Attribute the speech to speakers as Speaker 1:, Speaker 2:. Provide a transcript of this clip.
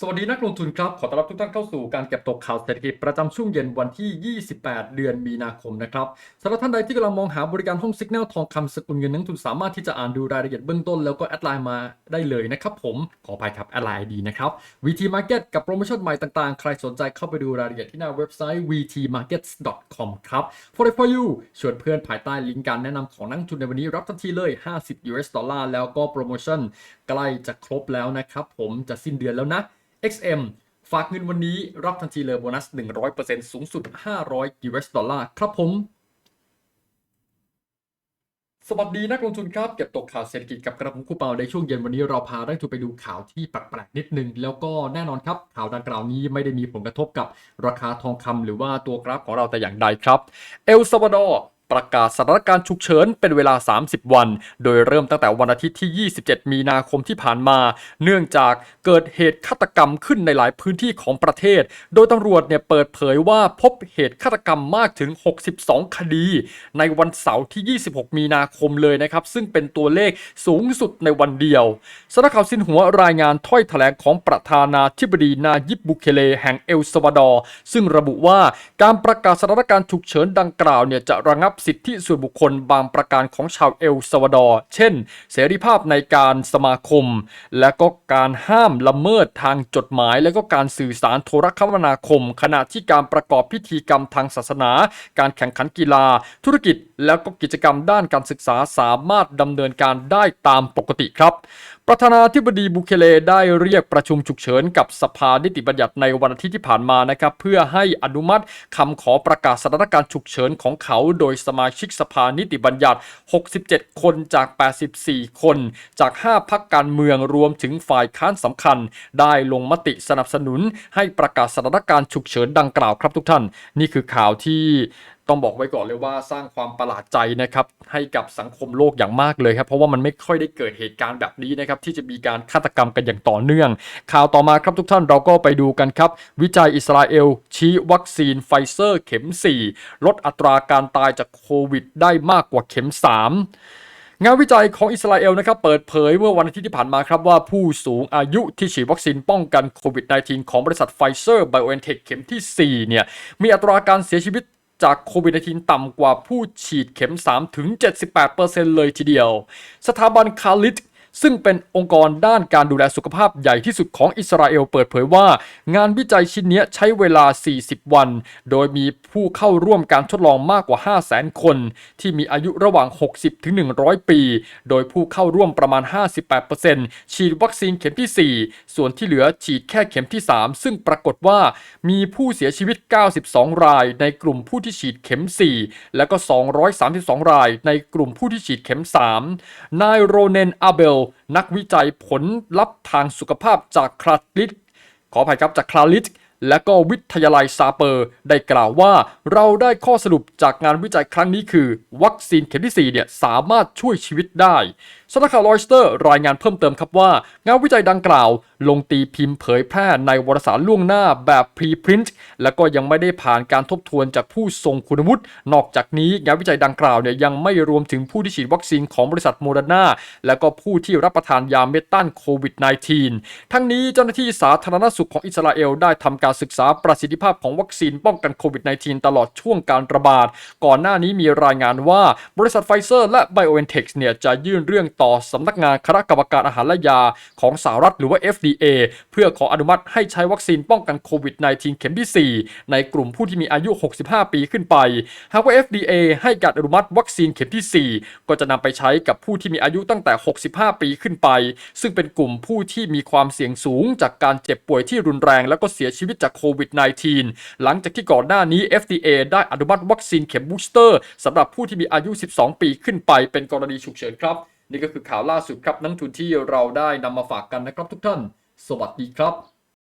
Speaker 1: สวัสดีนักลงทุนครับ ขอต้อนรับทุกท่านเข้าสู่การเก็บตกข่าวเศรษฐกิจประจำช่วงเย็นวันที่ 28 เดือนมีนาคมนะครับสำหรับท่านใดที่กำลังมองหาบริการห้องสิกแนลทองคำสกุลเงินนักลงทุนสามารถที่จะอ่านดูรายละเอียดเบื้องต้นแล้วก็แอดไลน์มาได้เลยนะครับผมขออภัยครับแอดไลน์ดีนะครับ VT Market กับโปรโมชั่นใหม่ต่างๆ ใครสนใจเข้าไปดูรายละเอียดที่หน้าเว็บไซต์ vtmarkets.com ครับ for for you ชวนเพื่อนภายใต้ลิงก์การแนะนำของนักลงทุนในวันนี้รับทันทีเลย 50 US ดอลลาร์แล้วก็โปรโมชั่นใกล้จะครบแล้วนะครับผมจะสิ้นเดือนแล้วนะ XM ฝากเงินวันนี้รับทันทีเลยโบนัส 100%สูงสุด 500 US ดอลลาร์ครับผม สวัสดีนักลงทุนครับ เก็บตกข่าวเศรษฐกิจกับกระผมคูเปาในช่วงเย็นวันนี้เราพาได้ทุนไปดูข่าวที่แปลกๆนิดนึง แล้วก็แน่นอนครับ ข่าวดังกล่าวนี้ไม่ได้มีผลกระทบกับราคาทองคำหรือว่าตัวกราฟของเราแต่อย่างใดครับ เอลซาวาดอร์ ประกาศสถานการณ์ฉุกเฉินเป็นเวลา 30 วัน โดยเริ่มตั้งแต่วันอาทิตย์ที่ 27 มีนาคมที่ผ่านมา เนื่องจากเกิดเหตุฆาตกรรมขึ้นในหลายพื้นที่ของประเทศ โดยตำรวจเนี่ยเปิดเผยว่าพบเหตุฆาตกรรมมากถึง 62 คดี ในวันเสาร์ที่ 26 มีนาคมเลยนะครับ ซึ่งเป็นตัวเลขสูงสุดในวันเดียวสำนักข่าวซินหัวรายงานถ้อยแถลงของประธานาธิบดีนายิบบุเคเลแห่งเอลซาวาดอร์ซึ่งระบุว่าการประกาศสถานการณ์ฉุกเฉินดังกล่าวเนี่ยจะระงับสิทธิส่วนบุคคลบางประการของชาวเอลซาวาดอร์ เช่น เสรีภาพในการสมาคม และก็การห้ามละเมิดทางจดหมาย และก็การสื่อสารโทรคมนาคม ขณะที่การประกอบพิธีกรรมทางศาสนา การแข่งขันกีฬา ธุรกิจ แล้วก็กิจกรรมด้านการศึกษาสามารถดำเนินการได้ตามปกติครับ ประธานาธิบดีบุเคเลได้เรียกประชุมฉุกเฉินกับสภานิติบัญญัติในวันอาทิตย์ที่ผ่านมานะครับเพื่อให้อนุมัติคำขอประกาศสถานการณ์ฉุกเฉินของเขา โดยสมาชิกสภานิติบัญญัติ 67 คนจาก 84 คน จาก 5 พักการเมืองรวมถึงฝ่ายค้านสำคัญ ได้ลงมติสนับสนุนให้ประกาศสถานการณ์ฉุกเฉินดังกล่าวครับทุกท่าน นี่คือข่าวที่ ต้องบอกไว้ก่อนเลยว่าสร้างความประหลาดใจนะครับให้กับสังคมโลกอย่างมากเลยครับเพราะว่ามันไม่ค่อยได้เกิดเหตุการณ์แบบนี้นะครับที่จะมีการฆาตกรรมกันอย่างต่อเนื่อง ข่าวต่อมาครับทุกท่านเราก็ไปดูกันครับวิจัยอิสราเอล ชี้วัคซีนไฟเซอร์เข็ม 4 ลดอัตราการตายจากโควิด ได้มากกว่าเข็ม 3งานวิจัยของอิสราเอลนะครับเปิดเผยเมื่อวันอาทิตย์ที่ผ่านมาครับว่าผู้สูงอายุที่ฉีดวัคซีนป้องกันโควิด -19 ของบริษัทไฟเซอร์ไบโอเอนเทคเข็มทีสี่4 เนี่ย มีอัตราการเสียชีวิต จากโควิด -19 ต่ำกว่าผู้ฉีดเข็ม 3 ถึง 78%เลยทีเดียว สถาบันคาลิต ซึ่งเป็นองค์กรด้านการดูแลสุขภาพใหญ่ที่สุดของอิสราเอลเปิดเผยว่า งานวิจัยชิ้นนี้ใช้เวลา 40 วัน โดยมีผู้เข้าร่วมการทดลองมากกว่า 500,000 คน ที่มีอายุระหว่าง 60 ถึง 100 ปี โดยผู้เข้าร่วมประมาณ 58%ฉีดวัคซีนเข็มที่ 4 ส่วนที่เหลือฉีดแค่เข็มที่ 3 ซึ่งปรากฏว่ามีผู้เสียชีวิต 92 ราย ในกลุ่มผู้ที่ฉีดเข็ม 4 และก็ 232 ราย ในกลุ่มผู้ที่ฉีดเข็ม 3 นายโรเนนอาเบลนักวิจัยผลลัพธ์ทางสุขภาพจากคลาลิดขออภัยครับจากคลาลิดและก็วิทยาลัยซาเปอร์ ได้กล่าวว่า เราได้ข้อสรุปจากงานวิจัยครั้งนี้คือ วัคซีนเข็มที่ 4 เนี่ย สามารถช่วยชีวิตได้สำนักข่าวรอยสเตอร์รายงานเพิ่มเติมครับว่า งานวิจัยดังกล่าว ลงตีพิมพ์เผยแพร่ในวารสารล่วงหน้าแบบพรีพรินต์และก็ยังไม่ได้ผ่านการทบทวนจากผู้ทรงคุณวุฒินอกจากนี้งานวิจัยดังกล่าวเนี่ยยังไม่รวมถึงผู้ที่ฉีดวัคซีนของบริษัทโมเดอร์นาและก็ผู้ที่รับประทานยาเม็ดต้านโควิด -19 ทั้งนี้เจ้าหน้าที่สาธารณสุขของอิสราเอลได้ทำการศึกษาประสิทธิภาพของวัคซีนป้องกันโควิด -19 ตลอดช่วงการระบาด ก่อนหน้านี้มีรายงานว่าบริษัทไฟเซอร์และ BioNTech เนี่ยจะยื่นเรื่องต่อสำนักงานคณะกรรมการอาหารและยาของสหรัฐหรือว่า FDA เพื่อขออนุมัติให้ใช้วัคซีนป้องกันโควิด -19 เข็มที่ 4 ในกลุ่มผู้ที่มีอายุ 65 ปีขึ้นไป หากว่า FDA ให้การอนุมัติวัคซีนเข็มที่ 4 ก็จะนำไปใช้กับผู้ที่มีอายุตั้งแต่ 65 ปีขึ้นไป ซึ่งเป็นกลุ่มผู้ที่มีความเสี่ยงสูง จากการเจ็บป่วยที่รุนแรง และก็เสียชีวิตจากโควิด -19 หลังจากที่ก่อนหน้านี้ FDA ได้อนุมัติวัคซีนเข็มบูสเตอร์สำหรับผู้ที่มีอายุ 12 ปีขึ้นไปเป็นกรณีฉุกเฉินครับ นี่ก็คือข่าวล่าสุดครับนักทุนที่เราได้นำมาฝากกันนะครับทุกท่าน สวัสดีครับ